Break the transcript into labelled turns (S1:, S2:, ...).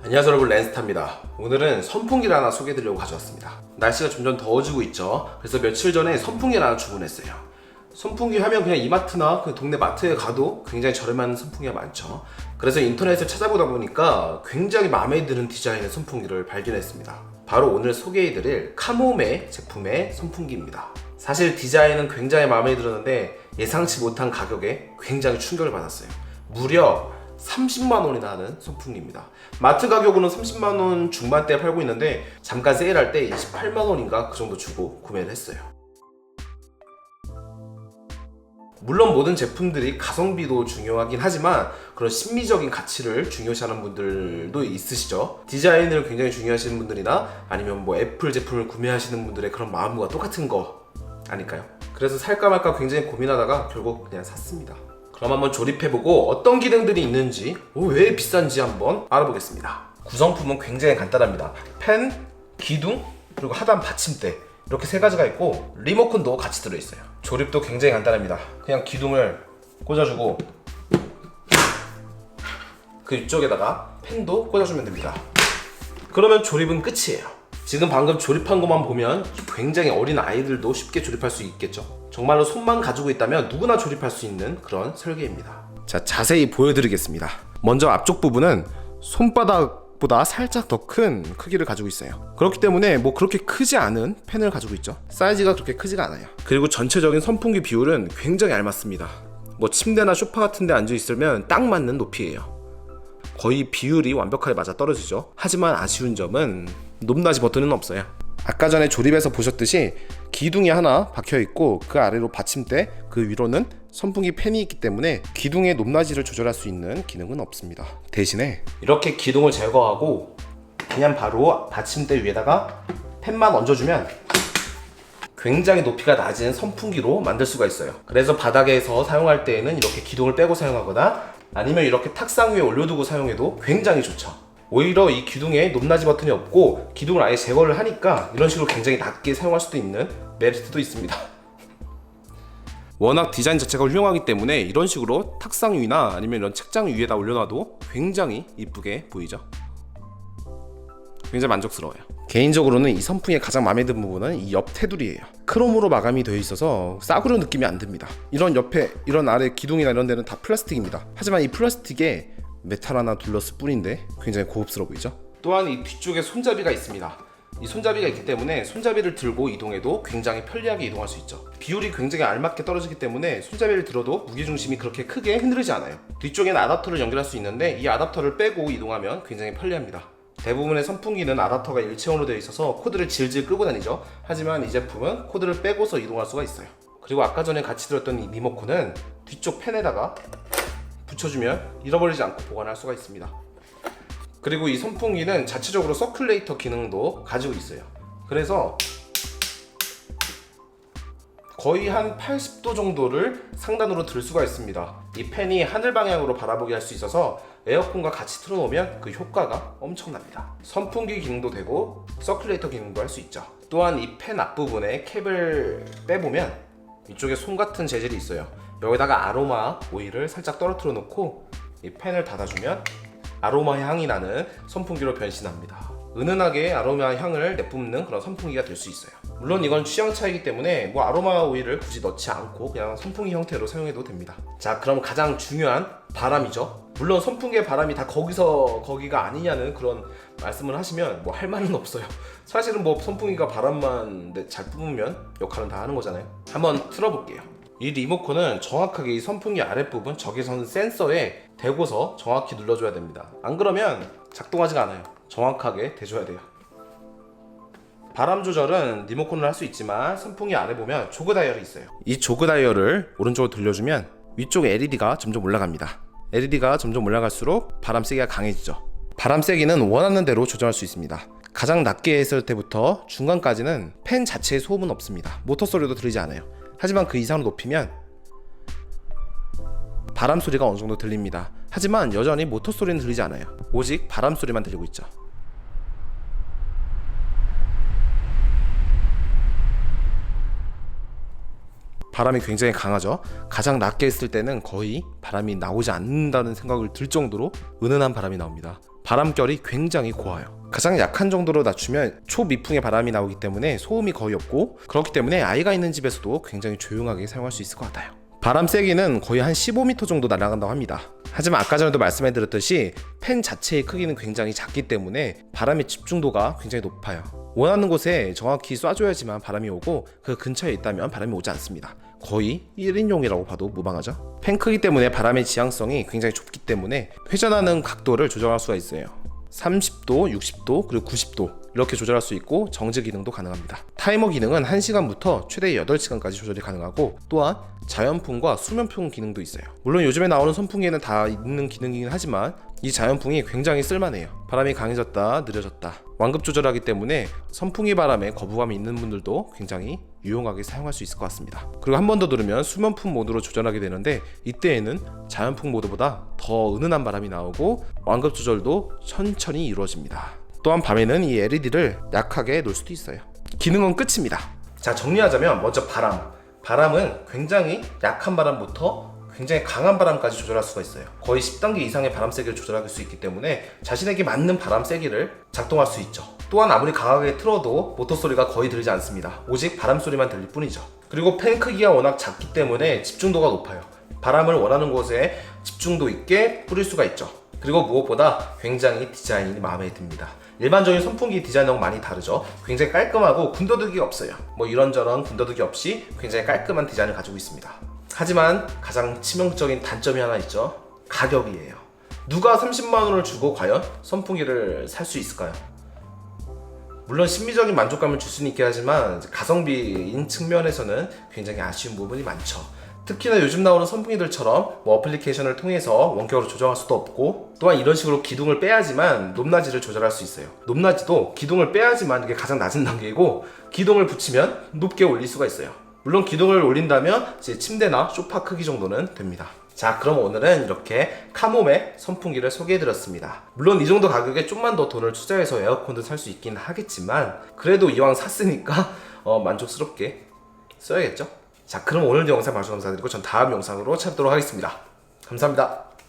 S1: 안녕하세요 여러분. 랜스타입니다. 오늘은 선풍기를 하나 소개해드리려고 가져왔습니다. 날씨가 점점 더워지고 있죠? 그래서 며칠 전에 선풍기를 하나 주문했어요. 선풍기 하면 그냥 이마트나 그 동네 마트에 가도 굉장히 저렴한 선풍기가 많죠. 그래서 인터넷을 찾아보다 보니까 굉장히 마음에 드는 디자인의 선풍기를 발견했습니다. 바로 오늘 소개해드릴 카모메 제품의 선풍기입니다. 사실 디자인은 굉장히 마음에 들었는데 예상치 못한 가격에 굉장히 충격을 받았어요. 무려 30만 원이나 하는 선풍기입니다. 마트 가격으로는 30만 원 중반대에 팔고 있는데 잠깐 세일할 때 28만 원인가 그 정도 주고 구매를 했어요. 물론 모든 제품들이 가성비도 중요하긴 하지만 그런 심미적인 가치를 중요시하는 분들도 있으시죠. 디자인을 굉장히 중요하시는 분들이나 아니면 뭐 애플 제품을 구매하시는 분들의 그런 마음과 똑같은 거 아닐까요? 그래서 살까 말까 굉장히 고민하다가 결국 그냥 샀습니다. 그럼 한번 조립해보고 어떤 기능들이 있는지 어, 왜 비싼지 한번 알아보겠습니다. 구성품은 굉장히 간단합니다. 펜, 기둥, 그리고 하단 받침대 이렇게 세 가지가 있고 리모컨도 같이 들어있어요. 조립도 굉장히 간단합니다. 그냥 기둥을 꽂아주고 그 이쪽에다가 펜도 꽂아주면 됩니다. 그러면 조립은 끝이에요. 지금 방금 조립한 것만 보면 굉장히 어린 아이들도 쉽게 조립할 수 있겠죠. 정말로 손만 가지고 있다면 누구나 조립할 수 있는 그런 설계입니다. 자, 자세히 보여드리겠습니다. 먼저 앞쪽 부분은 손바닥 보다 살짝 더 큰 크기를 가지고 있어요. 그렇기 때문에 뭐 그렇게 크지 않은 펜을 가지고 있죠. 사이즈가 그렇게 크지가 않아요. 그리고 전체적인 선풍기 비율은 굉장히 알맞습니다. 뭐 침대나 소파 같은 데 앉아 있으면 딱 맞는 높이예요. 거의 비율이 완벽하게 맞아 떨어지죠. 하지만 아쉬운 점은 높낮이 버튼은 없어요. 아까 전에 조립에서 보셨듯이 기둥이 하나 박혀 있고 그 아래로 받침대, 그 위로는 선풍기 팬이 있기 때문에 기둥의 높낮이를 조절할 수 있는 기능은 없습니다. 대신에 이렇게 기둥을 제거하고 그냥 바로 받침대 위에다가 팬만 얹어주면 굉장히 높이가 낮은 선풍기로 만들 수가 있어요. 그래서 바닥에서 사용할 때에는 이렇게 기둥을 빼고 사용하거나 아니면 이렇게 탁상 위에 올려두고 사용해도 굉장히 좋죠. 오히려 이 기둥에 높낮이 버튼이 없고 기둥을 아예 제거를 하니까 이런 식으로 굉장히 낮게 사용할 수도 있는 메리트도 있습니다. 워낙 디자인 자체가 훌륭하기 때문에 이런 식으로 탁상 위나 아니면 이런 책장 위에다 올려놔도 굉장히 이쁘게 보이죠. 굉장히 만족스러워요. 개인적으로는 이 선풍의 가장 마음에 드는 부분은 이 옆 테두리예요. 크롬으로 마감이 되어 있어서 싸구려 느낌이 안 듭니다. 이런 옆에 이런 아래 기둥이나 이런 데는 다 플라스틱입니다. 하지만 이 플라스틱에 메탈 하나 둘렀을 뿐인데 굉장히 고급스러워 보이죠? 또한 이 뒤쪽에 손잡이가 있습니다. 이 손잡이가 있기 때문에 손잡이를 들고 이동해도 굉장히 편리하게 이동할 수 있죠. 비율이 굉장히 알맞게 떨어지기 때문에 손잡이를 들어도 무게중심이 그렇게 크게 흔들리지 않아요. 뒤쪽에는 아답터를 연결할 수 있는데 이 아답터를 빼고 이동하면 굉장히 편리합니다. 대부분의 선풍기는 아답터가 일체형으로 되어 있어서 코드를 질질 끄고 다니죠. 하지만 이 제품은 코드를 빼고서 이동할 수가 있어요. 그리고 아까 전에 같이 들었던 이 리모컨은 뒤쪽 펜에다가 붙여주면 잃어버리지 않고 보관할 수가 있습니다. 그리고 이 선풍기는 자체적으로 서큘레이터 기능도 가지고 있어요. 그래서 거의 한 80도 정도를 상단으로 들 수가 있습니다. 이 팬이 하늘 방향으로 바라보게 할 수 있어서 에어컨과 같이 틀어놓으면 그 효과가 엄청납니다. 선풍기 기능도 되고 서큘레이터 기능도 할 수 있죠. 또한 이 팬 앞부분에 캡을 빼보면 이쪽에 솜 같은 재질이 있어요. 여기다가 아로마 오일을 살짝 떨어뜨려 놓고 이 팬을 닫아주면 아로마 향이 나는 선풍기로 변신합니다. 은은하게 아로마 향을 내뿜는 그런 선풍기가 될 수 있어요. 물론 이건 취향 차이기 때문에 뭐 아로마 오일을 굳이 넣지 않고 그냥 선풍기 형태로 사용해도 됩니다. 자, 그럼 가장 중요한 바람이죠. 물론 선풍기의 바람이 다 거기서 거기가 아니냐는 그런 말씀을 하시면 뭐 할 말은 없어요. 사실은 뭐 선풍기가 바람만 잘 뿜으면 역할은 다 하는 거잖아요. 한번 틀어볼게요. 이 리모컨은 정확하게 이 선풍기 아랫부분 적외선 센서에 대고서 정확히 눌러줘야 됩니다. 안 그러면 작동하지가 않아요. 정확하게 대줘야 돼요. 바람 조절은 리모컨으로 할 수 있지만 선풍기 아래 보면 조그 다이얼이 있어요. 이 조그 다이얼을 오른쪽으로 돌려주면 위쪽 LED가 점점 올라갑니다. LED가 점점 올라갈수록 바람 세기가 강해지죠. 바람 세기는 원하는 대로 조절할 수 있습니다. 가장 낮게 했을 때부터 중간까지는 팬 자체의 소음은 없습니다. 모터 소리도 들리지 않아요. 하지만 그 이상으로 높이면 바람 소리가 어느 정도 들립니다. 하지만 여전히 모터 소리는 들리지 않아요. 오직 바람 소리만 들리고 있죠. 바람이 굉장히 강하죠. 가장 낮게 했을 때는 거의 바람이 나오지 않는다는 생각을 들 정도로 은은한 바람이 나옵니다. 바람결이 굉장히 고와요. 가장 약한 정도로 낮추면 초미풍의 바람이 나오기 때문에 소음이 거의 없고 그렇기 때문에 아이가 있는 집에서도 굉장히 조용하게 사용할 수 있을 것 같아요. 바람 세기는 거의 한 15m 정도 날아간다고 합니다. 하지만 아까 전에도 말씀해드렸듯이 팬 자체의 크기는 굉장히 작기 때문에 바람의 집중도가 굉장히 높아요. 원하는 곳에 정확히 쏴줘야지만 바람이 오고 그 근처에 있다면 바람이 오지 않습니다. 거의 1인용이라고 봐도 무방하죠. 팬 크기 때문에 바람의 지향성이 굉장히 좁기 때문에 회전하는 각도를 조정할 수가 있어요. 30도, 60도, 그리고 90도 이렇게 조절할 수 있고 정지 기능도 가능합니다. 타이머 기능은 1시간부터 최대 8시간까지 조절이 가능하고 또한 자연풍과 수면풍 기능도 있어요. 물론 요즘에 나오는 선풍기에는 다 있는 기능이긴 하지만 이 자연풍이 굉장히 쓸만해요. 바람이 강해졌다, 느려졌다. 완급 조절하기 때문에 선풍기 바람에 거부감이 있는 분들도 굉장히 유용하게 사용할 수 있을 것 같습니다. 그리고 한 번 더 누르면 수면풍 모드로 조절하게 되는데 이때에는 자연풍 모드보다 더 은은한 바람이 나오고 완급 조절도 천천히 이루어집니다. 또한 밤에는 이 LED를 약하게 놓을 수도 있어요. 기능은 끝입니다. 자 정리하자면 먼저 바람. 바람은 굉장히 약한 바람부터 굉장히 강한 바람까지 조절할 수가 있어요. 거의 10단계 이상의 바람 세기를 조절할 수 있기 때문에 자신에게 맞는 바람 세기를 작동할 수 있죠. 또한 아무리 강하게 틀어도 모터 소리가 거의 들리지 않습니다. 오직 바람 소리만 들릴 뿐이죠. 그리고 팬 크기가 워낙 작기 때문에 집중도가 높아요. 바람을 원하는 곳에 집중도 있게 뿌릴 수가 있죠. 그리고 무엇보다 굉장히 디자인이 마음에 듭니다. 일반적인 선풍기 디자인하고 많이 다르죠. 굉장히 깔끔하고 군더더기 없어요. 뭐 이런저런 군더더기 없이 굉장히 깔끔한 디자인을 가지고 있습니다. 하지만 가장 치명적인 단점이 하나 있죠. 가격이에요. 누가 30만 원을 주고 과연 선풍기를 살 수 있을까요? 물론 심미적인 만족감을 줄 수는 있긴 하지만 가성비인 측면에서는 굉장히 아쉬운 부분이 많죠. 특히나 요즘 나오는 선풍기들처럼 뭐 어플리케이션을 통해서 원격으로 조정할 수도 없고 또한 이런 식으로 기둥을 빼야지만 높낮이를 조절할 수 있어요. 높낮이도 기둥을 빼야지만 이게 가장 낮은 단계이고 기둥을 붙이면 높게 올릴 수가 있어요. 물론 기둥을 올린다면 이제 침대나 소파 크기 정도는 됩니다. 자, 그럼 오늘은 이렇게 카모메 선풍기를 소개해드렸습니다. 물론 이 정도 가격에 좀만 더 돈을 투자해서 에어컨도 살 수 있긴 하겠지만 그래도 이왕 샀으니까 어, 만족스럽게 써야겠죠? 자, 그럼 오늘도 영상 봐주셔서 감사드리고 전 다음 영상으로 찾도록 하겠습니다. 감사합니다.